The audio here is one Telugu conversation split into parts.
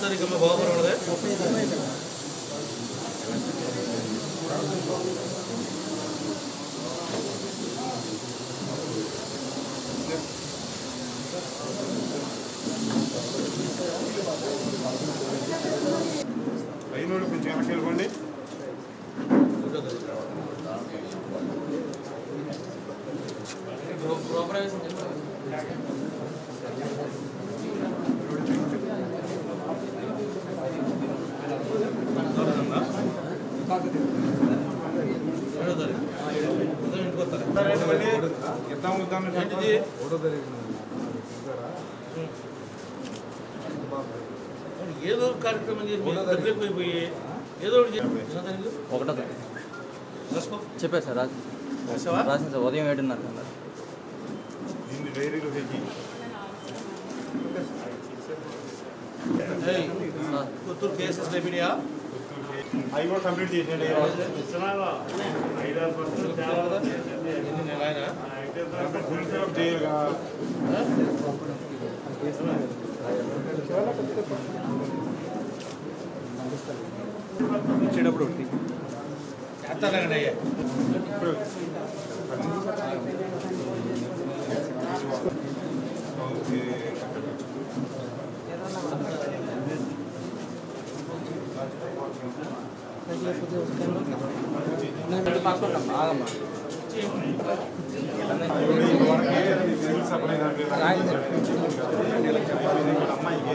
ತಾರೀಕಮ್ಮ ಬಾಬರ ಒಳಗೆ ಐನೂರು ಪಿಂಚ್ ಕಣಕ್ಕೆ ಹೇಳ್ಕೊಂಡು ఏదో కార్యక్రమం చేసి ఏదో ఒకటి. చెప్పారు సార్? రాసింది సార్ ఉదయం ఏడున్నర అన్నారు డైరీలో పెట్టి ఏయ్, పుత్తూరు కేసెస్ రెమిడియా అవి కూడా కంప్లీట్ చేసేయండి ఆ? వచ్చేటప్పుడు ఒకటి. చేస్తానండి అయ్యా ఇప్పుడు ఆగమ్మా సివిల్ సప్లై దాంట్లో అమ్మాయికి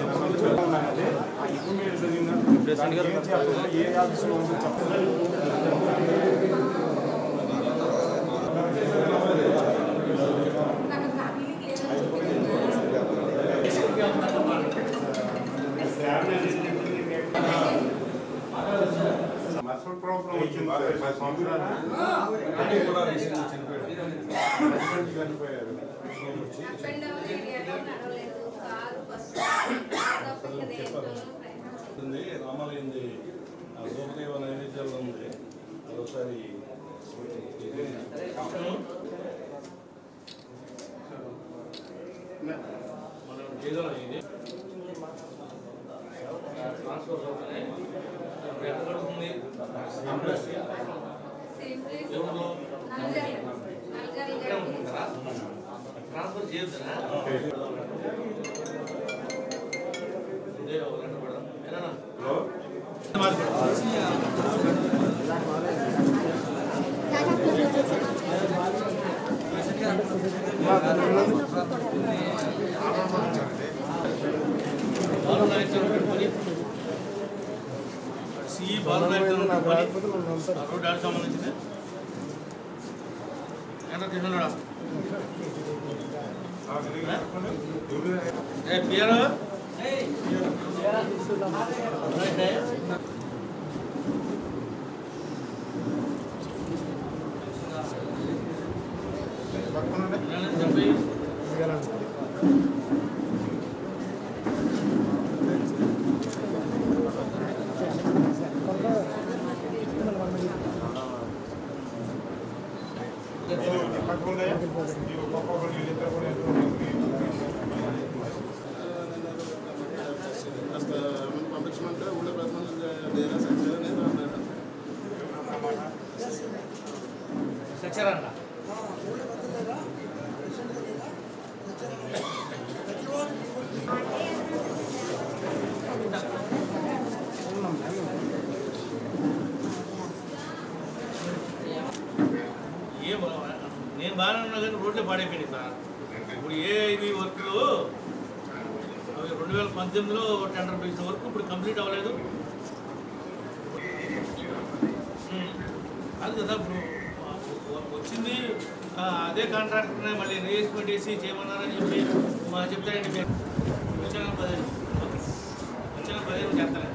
ఏ ఆఫీస్లో ఉందో చెప్పండి రామాలయంది ఆ నైవేద్యాలు ఉంది అదొకసారి మనం ఏదో ఇది ట్రాన్స్ఫర్ ట్రాన్స్ఫర్ చేయొద్దునా? బాలు నాయకుడు పెట్టుకొని ఆ పంపించమంటే ఊళ్ళో ప్రధాన డేరా సెక్షన్ అనేది అన్నాడు నేను బాగానే ఉన్నా కానీ రోడ్లే పాడైపోయినాయి సార్. ఇప్పుడు ఏ ఇది వర్క్లు అవి రెండు వేల పంతొమ్మిదిలో టెండర్ పిలిచిన వర్క్ ఇప్పుడు కంప్లీట్ అవ్వలేదు. అది కదా ఇప్పుడు వచ్చింది అదే కాంట్రాక్టర్నే మళ్ళీ రీఎస్టిమేట్ వేసి చేయమన్నారని చెప్పి మా చెప్తారండి. మీరు పదిహేను వచ్చిన పదిహేను చేస్తాను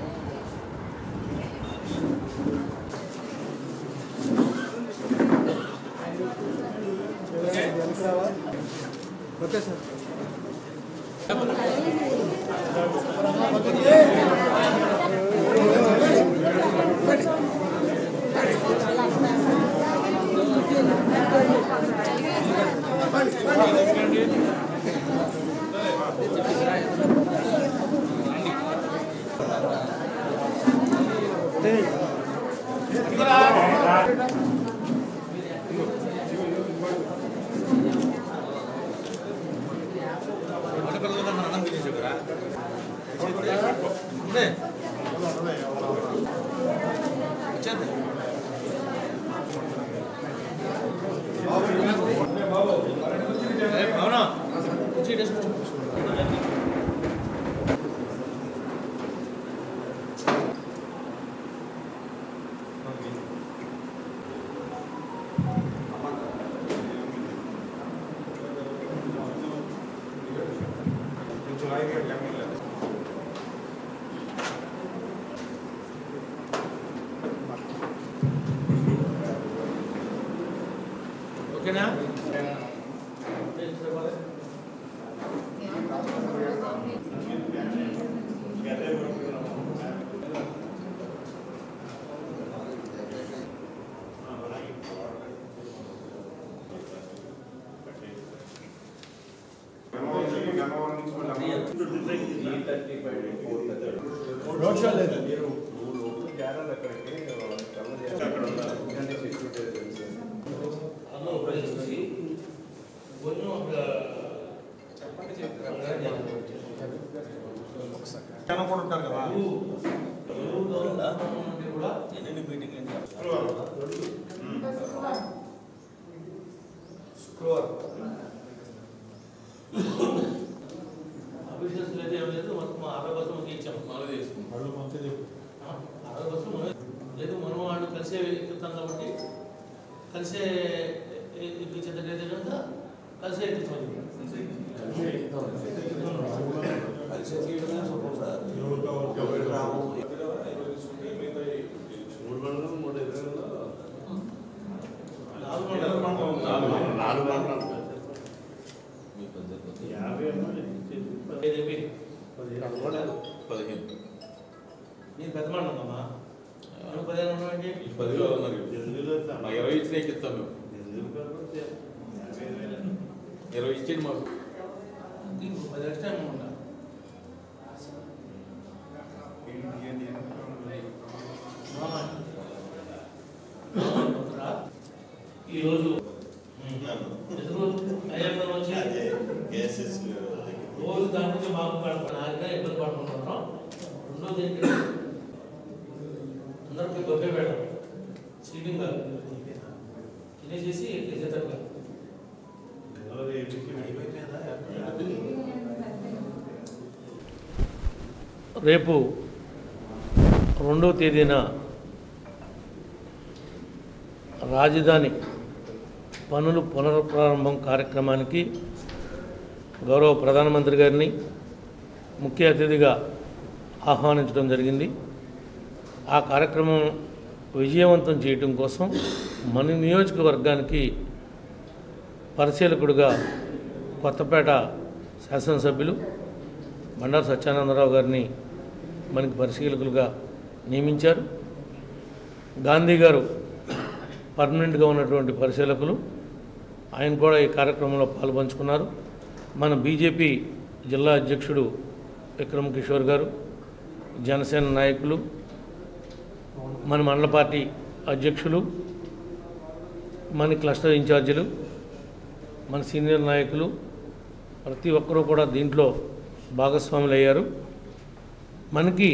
ఓకే సార్ వంటకల్లో తినేసావు కదా ఉండే వచ్చేది ఏ, అవునా కూర్చో, ఇటు కూర్చో. కొంచెం Now. కాబట్టి కలిసే ఎక్కించేటట్లయితే కనుక కలిసే అయిపోయి. పదిహేను. నేను పెద్ద మాట ఉందమ్మా పదిలో ఉన్నారు మా ఇరవై ఇచ్చిన ఇస్తాం మేము. ఇరవై ఇచ్చేది మాకు. పది ఎక్స్ట్రా ఉందా? ఈరోజు రోజు దాని నుంచి మాకు పడుతున్నా ఇబ్బంది పడుకుంటున్నాం. రేపు రెండవ తేదీన రాజధాని పనులు పునఃప్రారంభం కార్యక్రమానికి గౌరవ ప్రధానమంత్రి గారిని ముఖ్య అతిథిగా ఆహ్వానించడం జరిగింది. ఆ కార్యక్రమం విజయవంతం చేయటం కోసం మన నియోజకవర్గానికి పరిశీలకుడుగా కొత్తపేట శాసనసభ్యులు బండారు సత్యానందరావు గారిని మనకి పరిశీలకులుగా నియమించారు. గాంధీ గారు పర్మనెంట్గా ఉన్నటువంటి పరిశీలకులు. ఆయన కూడా ఈ కార్యక్రమంలో పాల్పంచుకున్నారు. మన బీజేపీ జిల్లా అధ్యక్షుడు విక్రమ్ కిషోర్ గారు జనసేన నాయకులు మన మండల పార్టీ అధ్యక్షులు మన క్లస్టర్ ఇన్ఛార్జీలు మన సీనియర్ నాయకులు ప్రతి ఒక్కరూ కూడా దీంట్లో భాగస్వాములు అయ్యారు మనకి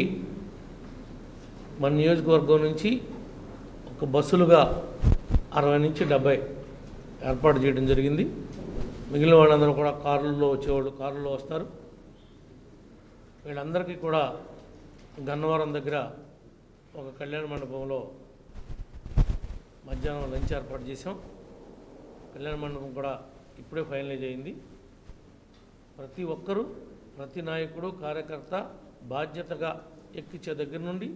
మన నియోజకవర్గం నుంచి ఒక బస్సులుగా అరవై నుంచి డెబ్బై ఏర్పాటు చేయడం జరిగింది. మిగిలిన వాళ్ళందరూ కూడా కారుల్లో వచ్చేవాళ్ళు కారుల్లో వస్తారు. వీళ్ళందరికీ కూడా గన్నవరం దగ్గర ఒక కళ్యాణ మండపంలో మధ్యాహ్నం లంచ్ ఏర్పాటు చేసాం కళ్యాణ మండపం కూడా ఇప్పుడే ఫైనలైజ్ అయింది. ప్రతి ఒక్కరూ ప్రతి నాయకుడు కార్యకర్త బాధ్యతగా ఎక్కించే దగ్గర నుండి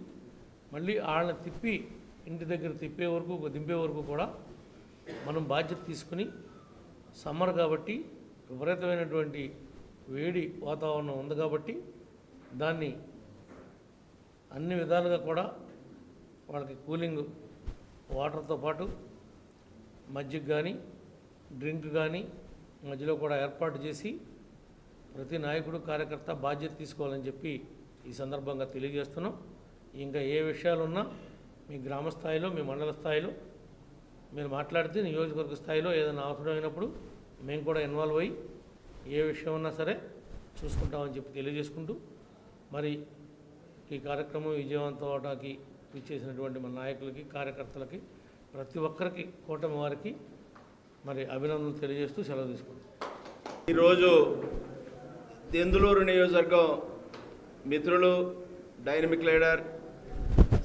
మళ్ళీ వాళ్ళని తిప్పి ఇంటి దగ్గర తిప్పే వరకు దింపే వరకు కూడా మనం బాధ్యత తీసుకుని సమ్మర్ కాబట్టి విపరీతమైనటువంటి వేడి వాతావరణం ఉంది కాబట్టి దాన్ని అన్ని విధాలుగా కూడా వాళ్ళకి కూలింగ్ వాటర్తో పాటు మజ్జిగ కానీ డ్రింక్ కానీ మధ్యలో కూడా ఏర్పాటు చేసి ప్రతి నాయకుడు కార్యకర్త బాధ్యత తీసుకోవాలని చెప్పి ఈ సందర్భంగా తెలియజేస్తున్నాం. ఇంకా ఏ విషయాలు ఉన్నా మీ గ్రామ స్థాయిలో మీ మండల స్థాయిలో మీరు మాట్లాడితే నియోజకవర్గ స్థాయిలో ఏదైనా అవసరమైనప్పుడు మేము కూడా ఇన్వాల్వ్ అయ్యి ఏ విషయం ఉన్నా సరే చూసుకుంటామని చెప్పి తెలియజేసుకుంటూ మరి ఈ కార్యక్రమం విజయవంతం అవడానికి ఇచ్చేసినటువంటి మన నాయకులకి కార్యకర్తలకి ప్రతి ఒక్కరికి కూటమి వారికి మరి అభినందనలు తెలియజేస్తూ సెలవు తీసుకుంటాం ఈరోజు దెందులూరు నియోజకవర్గం మిత్రులు డైనమిక్ లీడర్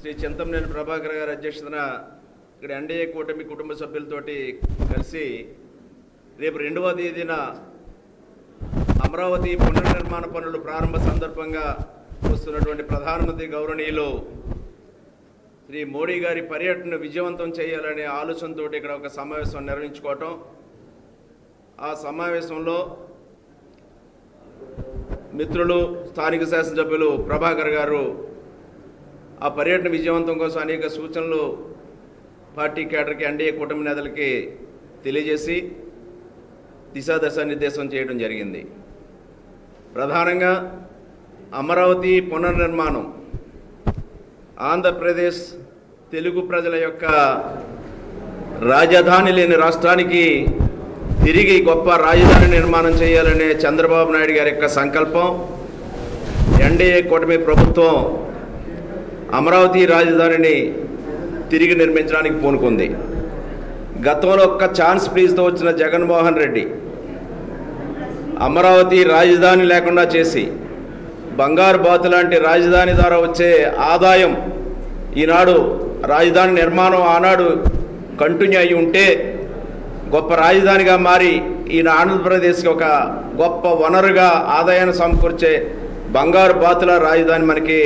శ్రీ చింతంనేని ప్రభాకర్ గారి అధ్యక్షతన ఇక్కడ ఎన్డీఏ కూటమి కుటుంబ సభ్యులతోటి కలిసి రేపు రెండవ తేదీన అమరావతి పునర్నిర్మాణ పనులు ప్రారంభ సందర్భంగా వస్తున్నటువంటి ప్రధానమంత్రి గౌరవనీయులు శ్రీ మోడీ గారి పర్యటన విజయవంతం చేయాలనే ఆలోచనతో ఇక్కడ ఒక సమావేశం నిర్వహించుకోవటం. ఆ సమావేశంలో మిత్రులు స్థానిక శాసనసభ్యులు ప్రభాకర్ గారు ఆ పర్యటన విజయవంతం కోసం అనేక సూచనలు పార్టీ కేడర్కి ఎన్డీఏ కూటమి నేతలకి తెలియజేసి దిశాదశ నిర్దేశం చేయడం జరిగింది. ప్రధానంగా అమరావతి పునర్నిర్మాణం ఆంధ్రప్రదేశ్ తెలుగు ప్రజల యొక్క రాజధాని లేని రాష్ట్రానికి తిరిగి గొప్ప రాజధాని నిర్మాణం చేయాలనే చంద్రబాబు నాయుడు గారి యొక్క సంకల్పం ఎన్డీఏ కూటమి ప్రభుత్వం అమరావతి రాజధానిని తిరిగి నిర్మించడానికి పూనుకుంది. గతంలో ఒక్క ఛాన్స్ ప్లీజ్తో వచ్చిన జగన్మోహన్ రెడ్డి అమరావతి రాజధాని లేకుండా చేసి బంగారు బాతు లాంటి రాజధాని ద్వారా వచ్చే ఆదాయం ఈనాడు రాజధాని నిర్మాణం ఆనాడు కంటిన్యూ అయి ఉంటే గొప్ప రాజధానిగా మారి ఈయన ఆంధ్రప్రదేశ్కి ఒక గొప్ప వనరుగా ఆదాయాన్ని సమకూర్చే బంగారు బాతుల రాజధాని మనకి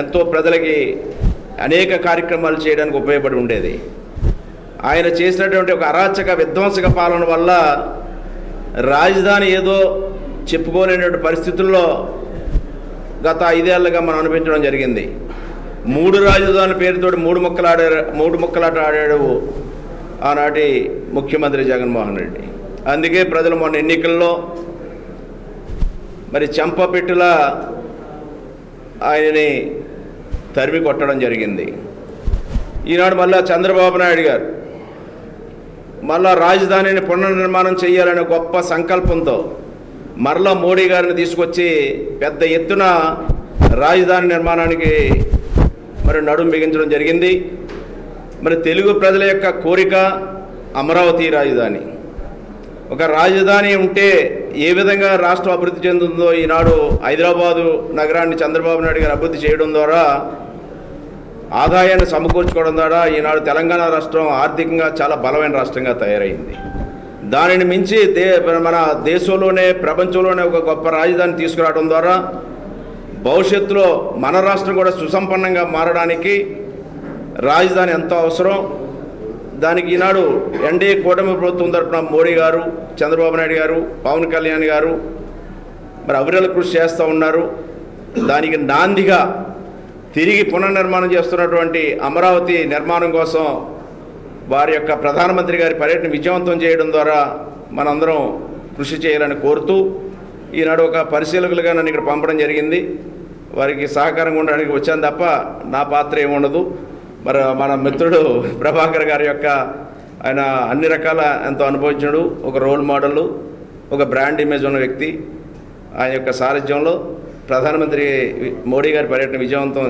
ఎంతో ప్రజలకి అనేక కార్యక్రమాలు చేయడానికి ఉపయోగపడి ఉండేది. ఆయన చేసినటువంటి ఒక అరాచక విధ్వంసక పాలన వల్ల రాజధాని ఏదో చెప్పుకోలేనటువంటి పరిస్థితుల్లో గత ఐదేళ్ళుగా మనం అనిపించడం జరిగింది. మూడు రాజధానుల పేరుతోటి మూడు ముక్కలు ఆడారు మూడు ముక్కలాట ఆడాడు ఆనాటి ముఖ్యమంత్రి జగన్మోహన్ రెడ్డి. అందుకే ప్రజలు మొన్న ఎన్నికల్లో మరి చెంపపెట్టులా ఆయనని తరిమి కొట్టడం జరిగింది. ఈనాడు మళ్ళా చంద్రబాబు నాయుడు గారు మళ్ళా రాజధానిని పునర్నిర్మాణం చేయాలనే గొప్ప సంకల్పంతో మరలా మోడీ గారిని తీసుకొచ్చి పెద్ద ఎత్తున రాజధాని నిర్మాణానికి మరి నడుం బిగించడం జరిగింది. మరి తెలుగు ప్రజల యొక్క కోరిక అమరావతి రాజధాని. ఒక రాజధాని ఉంటే ఏ విధంగా రాష్ట్రం అభివృద్ధి చెందుతుందో ఈనాడు హైదరాబాదు నగరాన్ని చంద్రబాబు నాయుడు గారు అభివృద్ధి చేయడం ద్వారా ఆదాయాన్ని సమకూర్చుకోవడం ద్వారా ఈనాడు తెలంగాణ రాష్ట్రం ఆర్థికంగా చాలా బలమైన రాష్ట్రంగా తయారైంది. దానిని మించి దే మన దేశంలోనే ప్రపంచంలోనే ఒక గొప్ప రాజధాని తీసుకురావడం ద్వారా భవిష్యత్తులో మన రాష్ట్రం కూడా సుసంపన్నంగా మారడానికి రాజధాని ఎంతో అవసరం? దానికి ఈనాడు ఎన్డీఏ కూటమి ప్రభుత్వం తరఫున మోడీ గారు చంద్రబాబు నాయుడు గారు పవన్ కళ్యాణ్ గారు మరి అవిరల కృషి చేస్తూ ఉన్నారు. దానికి నాందిగా తిరిగి పునర్నిర్మాణం చేస్తున్నటువంటి అమరావతి నిర్మాణం కోసం వారి యొక్క ప్రధానమంత్రి గారి పర్యటన విజయవంతం చేయడం ద్వారా మనందరం కృషి చేయాలని కోరుతూ ఈనాడు ఒక పరిశీలకులుగా నన్ను ఇక్కడ పంపడం జరిగింది. వారికి సహకారంగా ఉండడానికి వచ్చాను తప్ప నా పాత్ర ఏముండదు. మరి మన మిత్రుడు ప్రభాకర్ గారి యొక్క ఆయన అన్ని రకాల ఎంతో అనుభవించినడు. ఒక రోల్ మోడల్ ఒక బ్రాండ్ ఇమేజ్ ఉన్న వ్యక్తి. ఆయన యొక్క సారథ్యంలో ప్రధానమంత్రి మోడీ గారి పర్యటన విజయవంతం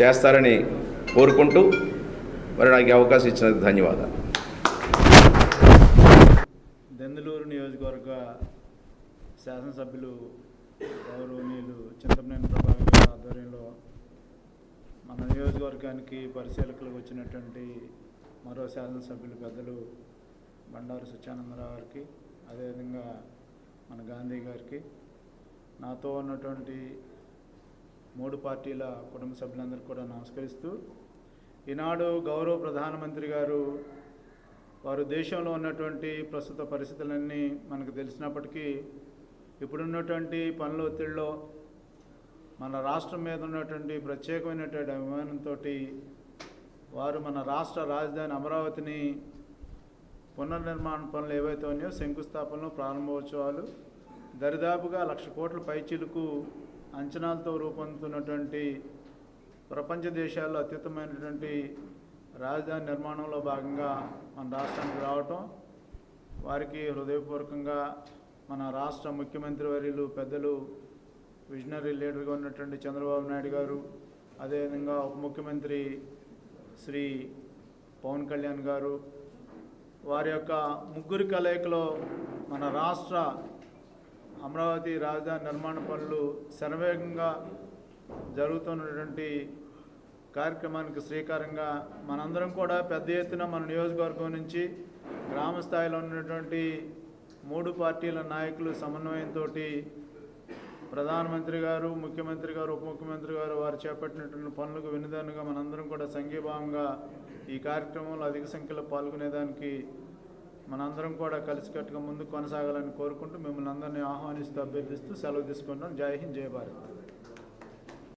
చేస్తారని కోరుకుంటూ మరి నాకు అవకాశం ఇచ్చినందుకు ధన్యవాదాలు. దెందులూరు నియోజకవర్గ శాసనసభ్యులు గౌరవనీయులు చింతమనేని ప్రభాకర్ మన నియోజకవర్గానికి పరిశీలకులకు వచ్చినటువంటి మరో శాసనసభ్యులు పెద్దలు బండారు సత్యానందరావు గారికి అదేవిధంగా మన గాంధీ గారికి నాతో ఉన్నటువంటి మూడు పార్టీల కుటుంబ సభ్యులందరికీ కూడా నమస్కరిస్తూ ఈనాడు గౌరవ ప్రధానమంత్రి గారు వారు దేశంలో ఉన్నటువంటి ప్రస్తుత పరిస్థితులన్నీ మనకు తెలిసినప్పటికీ ఇప్పుడున్నటువంటి పనుల ఒత్తిడిలో మన రాష్ట్రం మీద ఉన్నటువంటి ప్రత్యేకమైనటువంటి అభిమానంతో వారు మన రాష్ట్ర రాజధాని అమరావతిని పునర్నిర్మాణ పనులు ఏవైతే ఉన్నాయో శంకుస్థాపనలు ప్రారంభోత్సవాలు దరిదాపుగా లక్ష కోట్ల పైచీలకు అంచనాలతో రూపొందుతున్నటువంటి ప్రపంచ దేశాల్లో అత్యుత్తమైనటువంటి రాజధాని నిర్మాణంలో భాగంగా మన రాష్ట్రానికి రావటం వారికి హృదయపూర్వకంగా మన రాష్ట్ర ముఖ్యమంత్రి వర్యులు పెద్దలు విజనరీ లీడర్గా ఉన్నటువంటి చంద్రబాబు నాయుడు గారు అదేవిధంగా ఉప ముఖ్యమంత్రి శ్రీ పవన్ కళ్యాణ్ గారు వారి యొక్క ముగ్గురి కలయికలో మన రాష్ట్ర అమరావతి రాజధాని నిర్మాణ పనులు శరవేగంగా జరుగుతున్నటువంటి కార్యక్రమానికి శ్రీకారంగా మనందరం కూడా పెద్ద ఎత్తున మన నియోజకవర్గం నుంచి గ్రామ స్థాయిలో ఉన్నటువంటి మూడు పార్టీల నాయకులు సమన్వయంతో ప్రధానమంత్రి గారు ముఖ్యమంత్రి గారు ఉప ముఖ్యమంత్రి గారు వారు చేపట్టినటువంటి పనులకు వినదానుగా మనందరం కూడా సంఘీభావంగా ఈ కార్యక్రమంలో అధిక సంఖ్యలో పాల్గొనేదానికి మనందరం కూడా కలిసికట్టుగా ముందుకు కొనసాగాలని కోరుకుంటూ మిమ్మల్ని అందరినీ ఆహ్వానిస్తూ అభ్యర్థిస్తూ సెలవు తీసుకుంటాం జై హింద్ జై భారత్.